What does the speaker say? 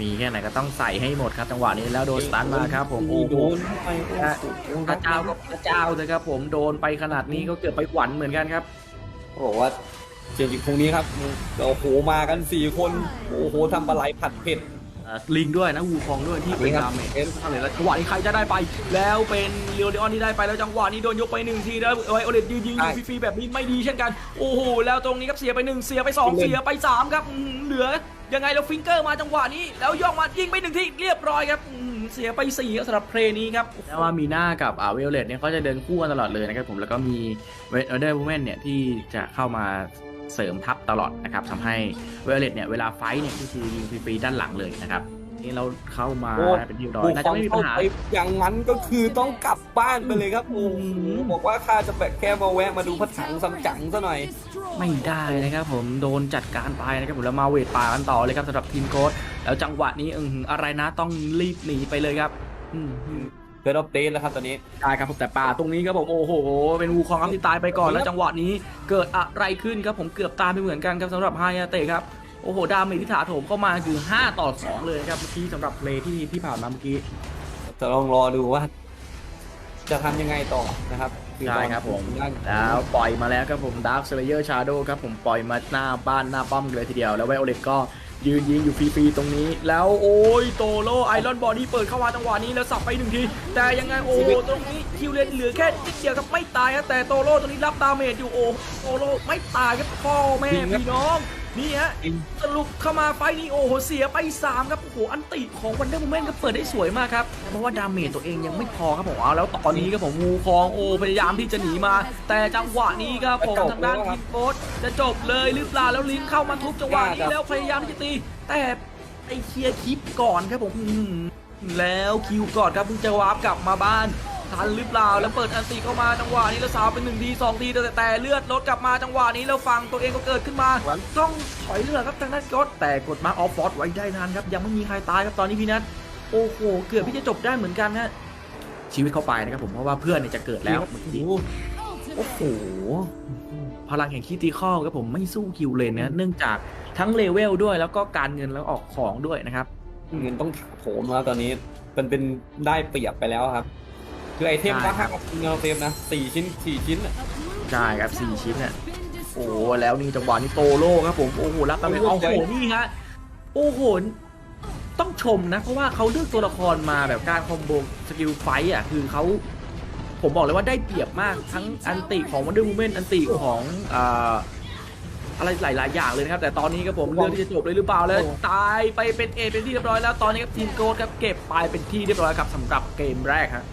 มีแค่ไหนก็ต้องใส่ให้หมดครับจังหวะนี้แล้วโดนสตันมาครับ ผมโอ้โหโดนเข้าไปโอ้โหพระเจ้าก็พระเจ้าเลยครับ ผมโดนไปขนาดนี้ก็เกือบไปหวันเหมือนกันครับบอกว่าเจมส์คงนี้ครับโอ้โหมากันสี่คนโอ้โหทำปลาไหลผัดเผ็ดเอ่อ ลิงด้วยนะวูคองด้วยที่เป็นนี่ครับดาเมจเอ็มเท่าไหร่แล้วจังหวะนี้ใครจะได้ไป แล้วเป็นเรียวเดออนที่ได้ไปแล้วจังหวะนี้โดนยกไปหนึ่งทีแล้วไอโอเลตยืนยิงอยู่ฟรีๆแบบนี้ไม่ดีเช่นกัน โอ้โหแล้วตรงนี้ครับเสียไปหนึ่งเสียไปสองเสียไปสามครับอื้อหือเหลือยังไงแล้วฟิงเกอร์มาจังหวะนี้ แล้วย่องมายิงไปหนึ่งทีเรียบร้อยครับอื้อหือเสียไปสี่ครับสำหรับเพลย์นี้ครับแล้วว่ามีหน้ากับอ่าเวลเลตเนี่ยเขาจะเดินคู่กันตลอดเลยนะครับผมแล้วก็มีเวลเดอร์วูแมนเนี่ยที่จะเข้ามา เสริมทัพตลอดนะครับทำให้เวลเลตเนี่ยเวลาไฟท์เนี่ยก็คือยิงฟรีๆด้านหลังเลยนะครับนี่เราเข้ามาโอ้เป็นที่เรียบร้อยบุกน่าขจะองไม่มีเข้าปัญหาไปอย่างนั้นก็คือต้องกลับบ้านไปเลยครับโอ้โหบอกว่าข้าจะแบบแค่มาแวะมาดูพระถังซัมจั๋งซะหน่อย ไม่ได้นะครับผมโดนจัดการไปนะครับผมแล้วมาเวทป่ากันต่อเลยครับสำหรับทีมโค้ดแล้วจังหวะนี้อือหืออะไรนะต้องรีบหนีไปเลยครับ อืม เกิดอัปเดตแล้วครับตอนนี้ ได้ครับผมแต่ป่าตรงนี้ครับผมโอ้โห เป็นวูคองครับที่ตายไปก่อนแล้วจังหวะนี้เกิดอะไรขึ้นครับผมเกือบตายไปเหมือนกันครับสำหรับไฮยาเตะครับโอ้โหดาเมจที่ถาโถมเข้ามาคือ 5 ต่อ 2 เลยครับเมื่อกี้สำหรับเพลย์ที่ที่ผ่านมาเมื่อกี้จะลองรอดูว่า จะทำยังไงต่อนะครับอใช่ตอนครับผมด้านแล้วปล่อยมาแล้วครับผมดาร์คเซเลเยอร์ชาโดครับผมปล่อยมาหน้าบ้านหน้าป้อมเลยทีเดียวแล้วไวโอเลตก็ ยืนยิงอยู่ฟรีๆตรงนี้ แล้วโอ้ยโตโลไอรอนบอดี้เปิดเข้ามาจังหวะนี้แล้วสับไปหนึ่งที แต่ยังไงโอ้ตรงนี้คิวเลนเหลือแค่นิดเดียวครับไม่ตายครับแต่โตโลตรงนี้รับดาเมจอยู่โอ้โตโลไม่ตายครับพ่อแม่พี่น้อง นี่ฮะจริงสรุปเข้ามาไฟล์นี้โอ้โหเสียไป 3 ครับ โอ้โห อันติของวันเดอร์ m ู m มนก็เปิดได้สวยมากครับ เพราะว่าดาเมจตัวเองยังไม่พอครับผมเอาแล้วตอนนี้ครับผมงูคองโอพยายามที่จะหนีมา แต่จังหวะนี้ครับผมทางด้านทีมโค้ชจะจบเลยหรือเปล่าแล้วลิงเข้ามาทุบจังหวะนี้แล้วพยายามที่จะตี แต่ไอเคลียร์คลิปก่อนครับผมอื้อหือแล้วคิวก่อนครับเพิ่งจะวาร์ปกลับมาบ้าน ทันหรือเปล่าแล้วเปิดอันติเข้ามาจังหวะนี้แล้วสาวเป็นหนึ่งทีสองทีแต่แต่เลือดลดกลับมาจังหวะนี้แล้วฟังตัวเองก็เกิดขึ้นมา ต้องถอยเรือครับทางด้านก็แต่กดมาออฟฟอร์ดไว้ได้นานครับยังไม่มีใครตายครับตอนนี้พี่นัทโอ้โหเกือบที่จะจบได้เหมือนกันนะชีวิตเข้าไปนะครับผมเพราะว่าเพื่อนเนี่ยจะเกิดแล้วเมื่อกี้โอ้โหโอ้โหพลังแห่งคิติคอลครับผมไม่สู้คิวเลนนะเนื่องจากทั้งเลเวลด้วยแล้วก็การเงินแล้วออกของด้วยนะครับ เงินต้องถาโถมแล้วตอนนี้มันเป็นได้เปรียบไปแล้วครับ คือไอเทมใช่ก็ครัห้าบเงินเต็มนะสี่ชิ้นสี่ชิ้นอะใช่ครับสี่ชิ้นเนี่ยโอ้โหแล้วนี่จังหวะนี้โตโล่ครับผมโอ้โหรับตาเมจโอ้โหนี่ฮะโอ้โหต้องชมนะ เพราะว่าเขาเลือกตัวละครมาแบบการคอมโบสกิลไฟต์อะคือเขาผมบอกเลยว่าได้เปรียบมากทั้งอันติของวันเดอร์มูเมนอันติของอ่าอะไรหลาย ๆ อย่างเลยนะครับ แต่ตอนนี้ครับผมเลือกที่จะจบเลยหรือเปล่าแล้ว ตายไปเป็นเอเป็นที่เรียบร้อยแล้วตอนนี้ครับทีมโกดครับเก็บไปเป็นที่เรียบร้อยครับสำหรับเกมแรกครับ